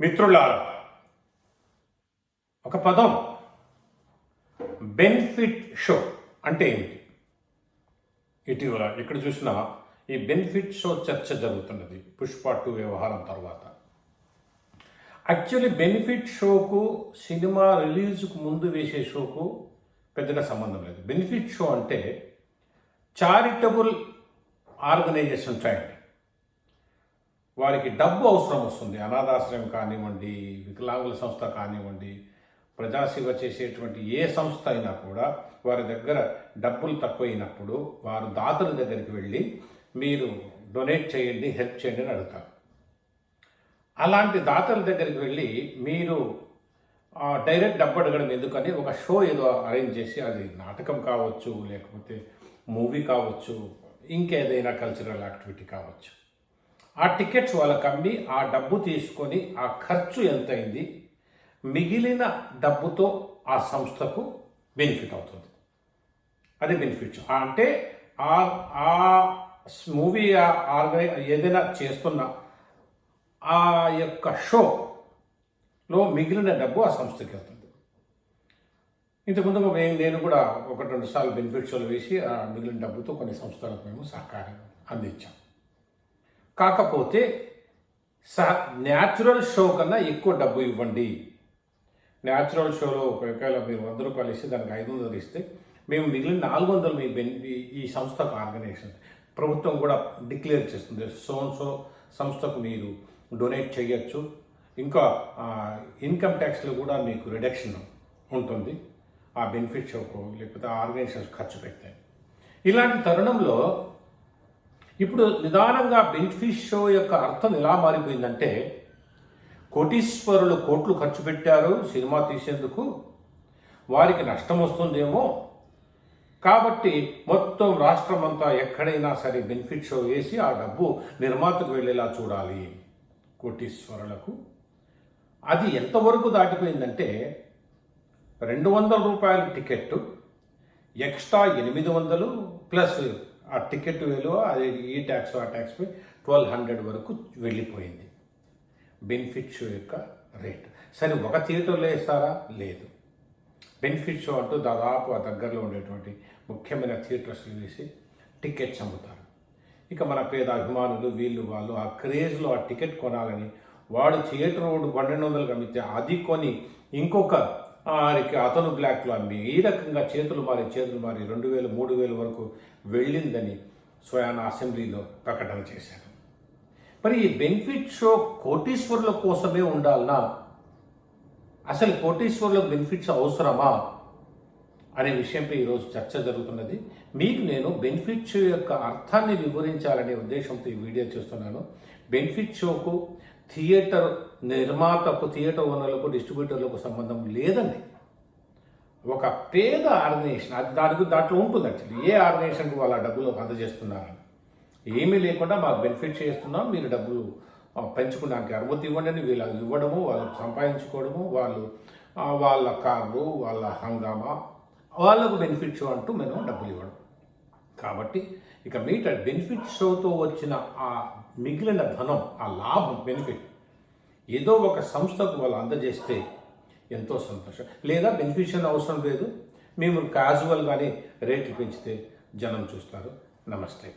మిత్రులారా ఒక పదం. బెనిఫిట్ షో అంటే ఏమిటి? ఇటీవల ఇక్కడ చూసినా ఈ బెనిఫిట్ షో చర్చ జరుగుతున్నది పుష్ప టూ వ్యవహారం తర్వాత. యాక్చువల్లీ బెనిఫిట్ షోకు సినిమా రిలీజ్కు ముందు వేసే షోకు పెద్దగా సంబంధం లేదు. బెనిఫిట్ షో అంటే చారిటబుల్ ఆర్గనైజేషన్ చేయండి వారికి డబ్బు అవసరం వస్తుంది. అనాథాశ్రయం కానివ్వండి వికలాంగుల సంస్థ కానివ్వండి ప్రజాసేవ చేసేటువంటి ఏ సంస్థ అయినా కూడా వారి దగ్గర డబ్బులు తక్కువైనప్పుడు వారు దాతల దగ్గరికి వెళ్ళి మీరు డొనేట్ చేయండి హెల్ప్ చేయండి అని అడుగుతారు. అలాంటి దాతల దగ్గరికి వెళ్ళి మీరు డైరెక్ట్ డబ్బు అడగడం ఎందుకని ఒక షో ఏదో అరేంజ్ చేసి అది నాటకం కావచ్చు లేకపోతే మూవీ కావచ్చు ఇంకేదైనా కల్చరల్ యాక్టివిటీ కావచ్చు. ఆ టికెట్స్ వాళ్ళకి అమ్మి ఆ డబ్బు తీసుకొని ఆ ఖర్చు ఎంతైంది? మిగిలిన డబ్బుతో ఆ సంస్థకు బెనిఫిట్ అవుతుంది. అది బెనిఫిట్స్ అంటే ఆ ఆ మూవీ ఆర్గనై ఏదైనా చేస్తున్న ఆ యొక్క షోలో మిగిలిన డబ్బు ఆ సంస్థకి వెళ్తుంది. ఇంతకుముందు నేను కూడా ఒకటి రెండు సార్లు బెనిఫిట్ షోలు వేసి ఆ మిగిలిన డబ్బుతో కొన్ని సంస్థలకు మేము సహకారం అందించాం. కాకపోతే స న్యాచురల్ షో కన్నా ఎక్కువ డబ్బు ఇవ్వండి. న్యాచురల్ షోలో ఒకవేళ మీరు వంద రూపాయలు ఇస్తే దానికి ఐదు వందలు ఇస్తే మేము మిగిలిన నాలుగు వందలు మీ బెన్ ఈ- సంస్థకు ఆర్గనైజేషన్ ప్రభుత్వం కూడా డిక్లేర్ చేస్తుంది. సో సో సంస్థకు మీరు డొనేట్ చేయొచ్చు. ఇంకా ఇన్కమ్ ట్యాక్స్లో కూడా మీకు రిడక్షన్ ఉంటుంది. ఆ బెనిఫిట్ షోకు లేకపోతే ఆర్గనైజేషన్ ఖర్చు పెడతాయి ఇలాంటి తరుణంలో ఇప్పుడు నిదానంగా బెనిఫిట్ షో యొక్క అర్థం ఎలా మారిపోయిందంటే కోటీశ్వరులు కోట్లు ఖర్చు పెట్టారు సినిమా తీసేందుకు. వారికి నష్టం వస్తుందేమో. కాబట్టి మొత్తం రాష్ట్రం అంతా ఎక్కడైనా సరే బెనిఫిట్ షో వేసి ఆ డబ్బు నిర్మాతకు వెళ్ళేలా చూడాలి కోటీశ్వరులకు. అది ఎంతవరకు దాటిపోయిందంటే రెండు వందల రూపాయల టికెట్ ఎక్స్ట్రా ఎనిమిది వందలు ప్లస్ ఆ టికెట్ విలువ అది ఈ ట్యాక్స్ ఆ ట్యాక్స్ పై ట్వెల్వ్ హండ్రెడ్ వరకు వెళ్ళిపోయింది. బెనిఫిట్ షో యొక్క రేట్. సరే ఒక థియేటర్లో వేస్తారా? లేదు. బెనిఫిట్ షో అంటూ దాదాపు ఆ దగ్గరలో ఉండేటువంటి ముఖ్యమైన థియేటర్స్లు వేసి టికెట్స్ అమ్ముతారు. ఇక మన పేద అభిమానులు వీళ్ళు వాళ్ళు ఆ క్రేజ్లో ఆ టికెట్ కొనాలని వాడు థియేటర్ రోడ్డు పన్నెండు వందలకు అమ్మితే అది కొని ఇంకొక ఆయనకి అతను బ్లాక్లో అమ్మి ఈ రకంగా చేతులు మారి చేతులు మారి రెండు వేలు మూడు వేలు వరకు వెళ్ళిందని స్వయాన అసెంబ్లీలో ప్రకటన చేశారు. మరి ఈ బెనిఫిట్ షో కోటీశ్వరుల కోసమే ఉండాలనా? అసలు కోటీశ్వరులకు బెనిఫిట్స్ అవసరమా? అనే విషయంపై ఈరోజు చర్చ జరుగుతున్నది. మీకు నేను బెనిఫిట్ షో యొక్క అర్థాన్ని వివరించాలనే ఉద్దేశంతో ఈ వీడియో చేస్తున్నాను. బెనిఫిట్ షోకు థియేటర్ నిర్మాతకు థియేటర్ ఓనర్లకు డిస్ట్రిబ్యూటర్లకు సంబంధం లేదండి. ఒక పేద ఆర్గనైజేషన్ అది దానికి దాంట్లో ఉంటుంది యాక్చువల్లీ. ఏ ఆర్గనైజేషన్కి వాళ్ళ డబ్బులు అందజేస్తున్నారని. ఏమీ లేకుండా మాకు బెనిఫిట్ చేస్తున్నాం. మీరు డబ్బులు పెంచుకోవడానికి అనుమతి ఇవ్వండి అని వీళ్ళు ఇవ్వడము వాళ్ళు సంపాదించుకోవడము వాళ్ళు వాళ్ళ కార్లు వాళ్ళ హంగామా వాళ్ళకు బెనిఫిట్ షో అంటూ మేము డబ్బులు ఇవ్వడం. కాబట్టి ఇక మీట బెనిఫిట్ షోతో వచ్చిన ఆ మిగిలిన ధనం ఆ లాభం బెనిఫిట్ ఏదో ఒక సంస్థకు వాళ్ళు అందజేస్తే ఎంతో సంతోషం. లేదా బెనిఫిషియల్ అవసరం లేదు. మేము క్యాజువల్గానే రేట్లు పెంచితే జనం చూస్తారు. నమస్తే.